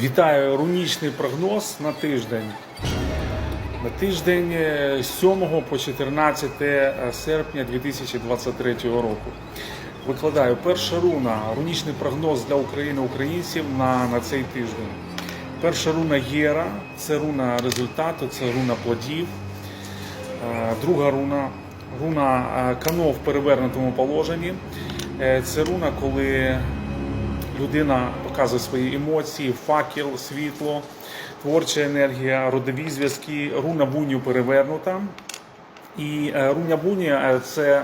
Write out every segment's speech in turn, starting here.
Вітаю рунічний прогноз на тиждень. На тиждень е, з 7 по 14 серпня 2023 року. Викладаю перша руна, рунічний прогноз для України українців на, на цей тиждень. Перша руна Єра, це руна результату, це руна плодів. Е, Друга руна, руна е, кано в перевернутому положенні. Е, Це руна, коли людина показує свої емоції, факел, світло, творча енергія, родові зв'язки, руна буню перевернута. І е, руна буні е, це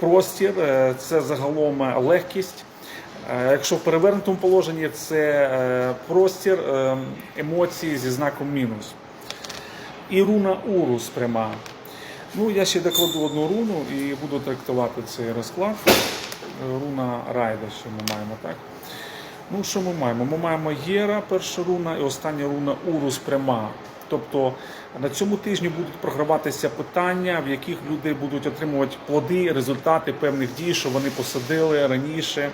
простір, е, це загалом легкість. Якщо в перевернутому положенні, це простір е, емоцій зі знаком мінус. І руна Урус пряма. Ну, я ще докладу одну руну і буду трактувати цей розклад. Руна Райда, що ми маємо, так? Ну, що ми маємо? Ми маємо Єра, перша руна, і остання руна Урус пряма. Тобто на цьому тижні будуть програватися питання, в яких люди будуть отримувати плоди, результати певних дій, що вони посадили раніше.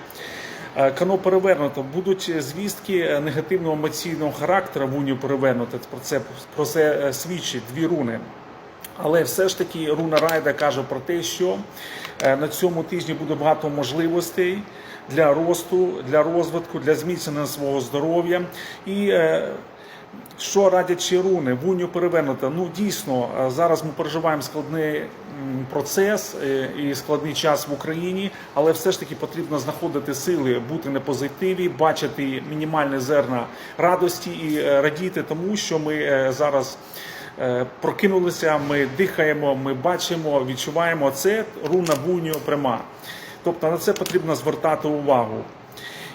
Е, Кано перевернуто. Будуть звістки негативного емоційного характеру в унію перевернуто. Про це про це е, свідчить дві руни. Але все ж таки руна Райда каже про те, що е, на цьому тижні буде багато можливостей для росту, для розвитку, для зміцнення свого здоров'я. І е, що радять руни? Вуню перевернута. Ну дійсно, е, зараз ми переживаємо складний процес і складний час в Україні, але все ж таки потрібно знаходити сили, бути на позитиві, бачити мінімальні зерна радості і радіти тому, що ми зараз. Е, Прокинулися, ми дихаємо, ми бачимо, відчуваємо це руна буньо пряма. Тобто на це потрібно звертати увагу.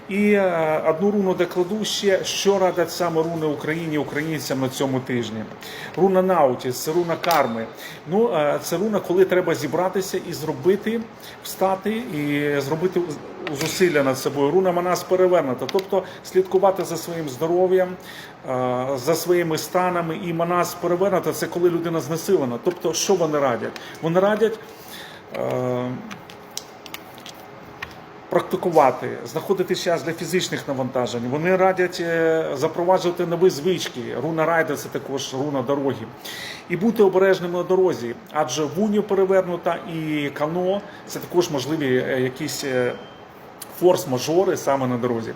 І е, одну руну докладу ще, що радять саме руни Україні, українцям на цьому тижні. Руна Наутіс, це руна карми. Ну, е, це руна, коли треба зібратися і зробити, встати і зробити зусилля над собою. Руна Манас перевернута, тобто слідкувати за своїм здоров'ям, е, за своїми станами. І Манас перевернута це коли людина знесилена. Тобто, що вони радять? Вони радять. Практикувати, знаходити час для фізичних навантажень. Вони радять е, запроваджувати нові звички. Руна райда це також руна дороги. І бути обережним на дорозі, адже вуню перевернута і кано це також можливі е, якісь е, форс-мажори саме на дорозі.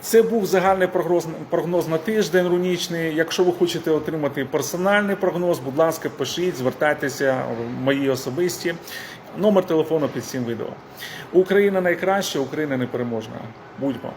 Це був загальний прогноз, прогноз на тиждень рунічний. Якщо ви хочете отримати персональний прогноз, будь ласка, пишіть, звертайтеся в мої особисті. Номер телефону під цим відео. Україна найкраща, Україна непереможна. Будьмо!